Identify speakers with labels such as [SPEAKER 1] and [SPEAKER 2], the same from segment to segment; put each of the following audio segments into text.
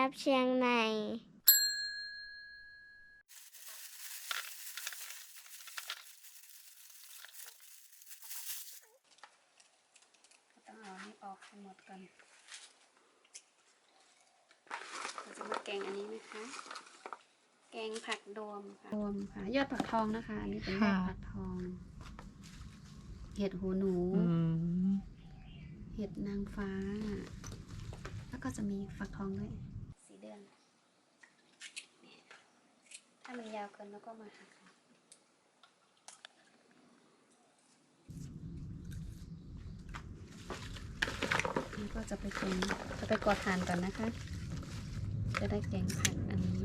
[SPEAKER 1] รับเชียงใหม่
[SPEAKER 2] ต้องเอาให้ออกให้หมดก่อนเราจะมาแกงอันนี้นะคะ แกงผักโดมค่ะโดมค่ะ ยอดผักทองนะคะ อันนี้เป็นยอด
[SPEAKER 3] ค่ะ
[SPEAKER 2] ผักทอง เห็ดหูหนู
[SPEAKER 3] อืม
[SPEAKER 2] เห็ดนางฟ้า แล้วก็จะมีฝักทองด้วย สีเดือนเนี่ยถ้าวเกินแล้วก็มาหักนี่ก็จะไปแกงจะไปกอดทานก่อนนะคะ จะได้แกงผักอันนี้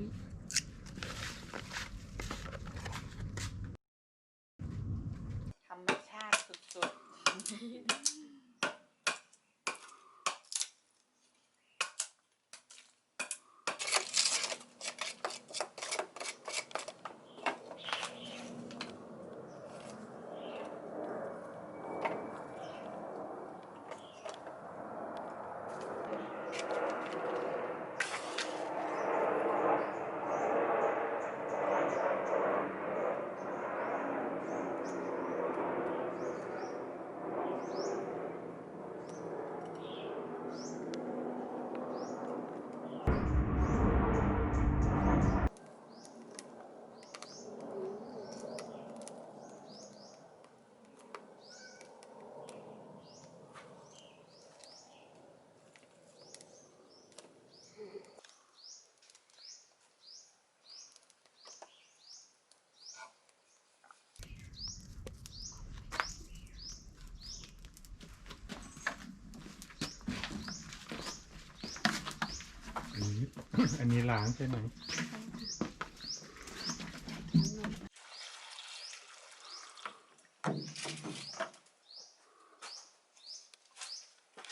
[SPEAKER 4] อันนี้ล้างใช่ไหม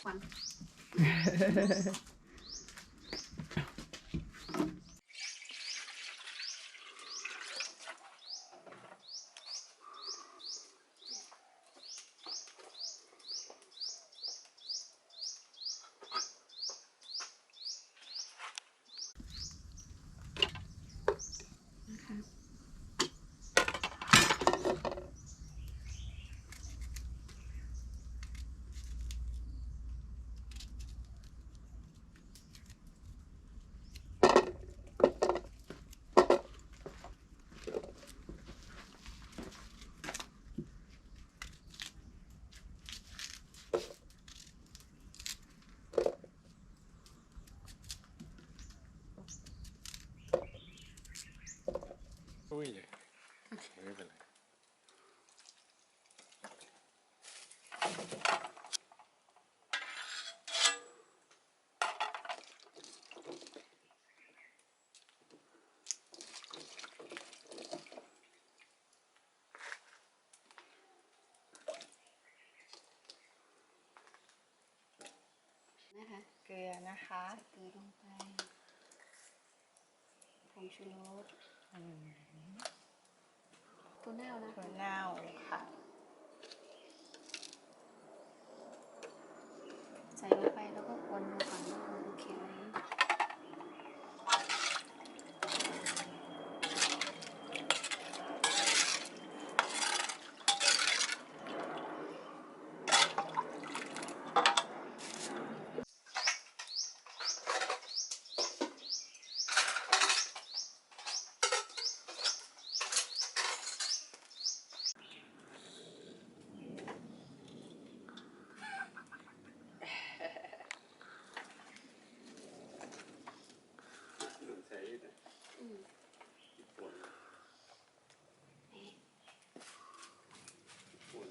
[SPEAKER 2] ควัน
[SPEAKER 4] อุ้ยไม่เป็นไร
[SPEAKER 2] นะคะ
[SPEAKER 3] เกลือนะคะ
[SPEAKER 2] เกลือลงไปผงชูรส ตัวเน่านะ
[SPEAKER 3] ถั่
[SPEAKER 2] คะ
[SPEAKER 3] วเน่าค่ะ
[SPEAKER 2] ใส่ลงไปแล้วก็คนดูก่อนว่ามันโอเคไหม
[SPEAKER 4] ใช้
[SPEAKER 2] อืม
[SPEAKER 4] ปุ่น
[SPEAKER 2] นี่
[SPEAKER 4] ปุ่น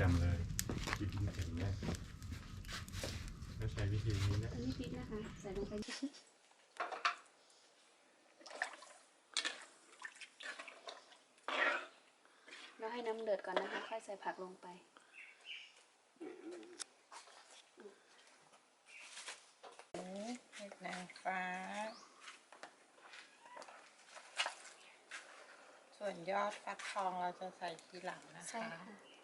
[SPEAKER 4] จำเลยวิธีเห็นแรกก็ใช้วิธีนี้นะ
[SPEAKER 2] อันนี้พริกนะคะ ใส่ลงไปแล้วให้น้ำเดือดก่อนนะคะ ค่อยใส่ผักลงไป
[SPEAKER 3] เห็ดนางฟ้า ส่วนยอดฟักทองเราจะใส่ทีหลังนะ
[SPEAKER 2] ใช่
[SPEAKER 3] คะ
[SPEAKER 2] ค่ะ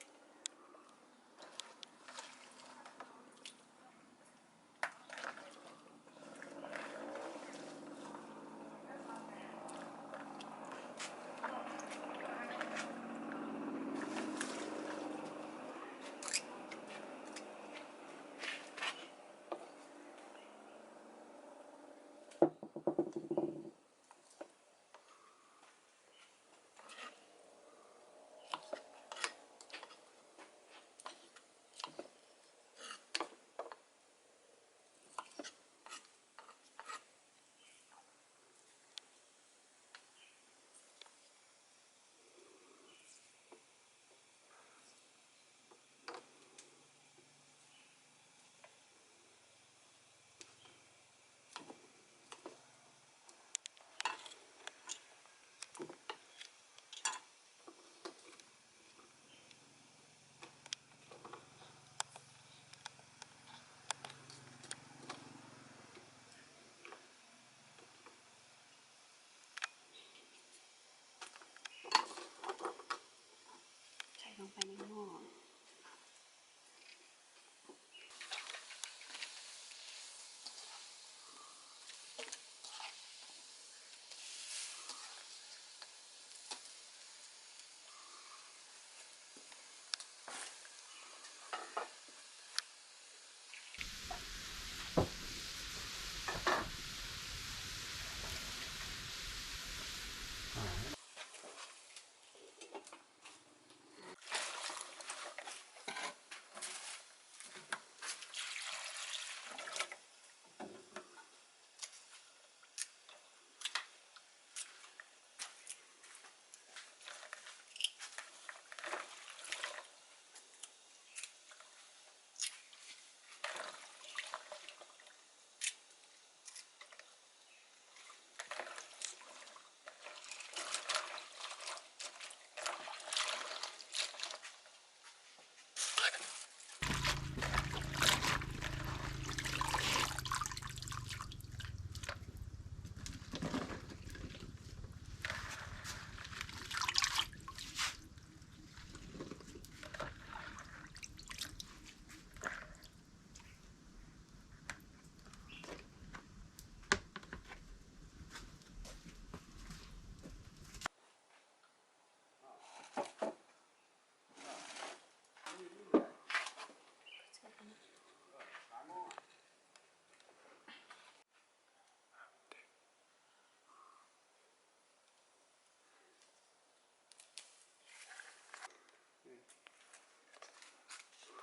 [SPEAKER 2] anymore.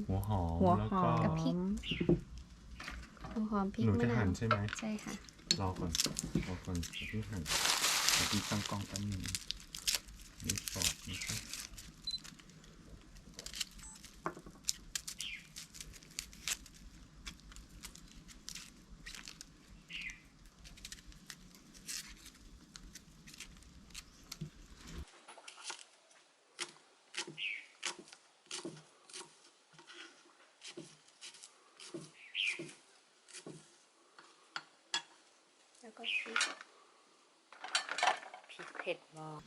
[SPEAKER 4] หัวหอม
[SPEAKER 1] หัว
[SPEAKER 4] แล้ว
[SPEAKER 1] หอ
[SPEAKER 4] ก็
[SPEAKER 1] ม
[SPEAKER 2] กับพริก หัวหอมพริก
[SPEAKER 4] หนู
[SPEAKER 2] มะ
[SPEAKER 4] จะ
[SPEAKER 2] นา
[SPEAKER 4] หั่
[SPEAKER 2] วน
[SPEAKER 4] ใช่ไหม
[SPEAKER 2] ใช่ค่ะ
[SPEAKER 4] รอก่อนรอก่อนพี่หั่นเดี๋ยวพี่ตั้งกล้องแป๊บหนึงนี่สอดนะครับ
[SPEAKER 2] แล้วก็พริก
[SPEAKER 1] พริกเผ็ดมาก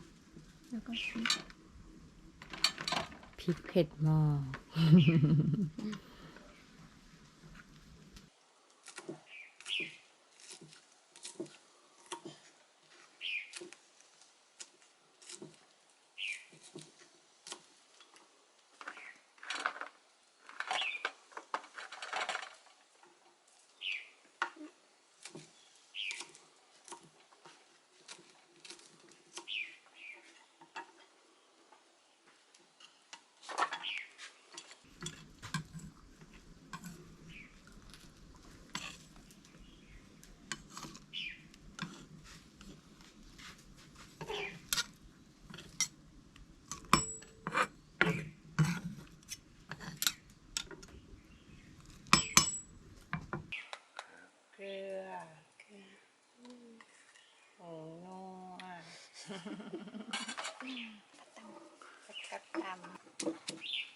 [SPEAKER 2] แล้วก็พริก
[SPEAKER 1] พริกเผ็ดมาก
[SPEAKER 3] เกลือผงนัวกระ ตำ
[SPEAKER 2] น้ำ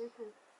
[SPEAKER 2] นะคะ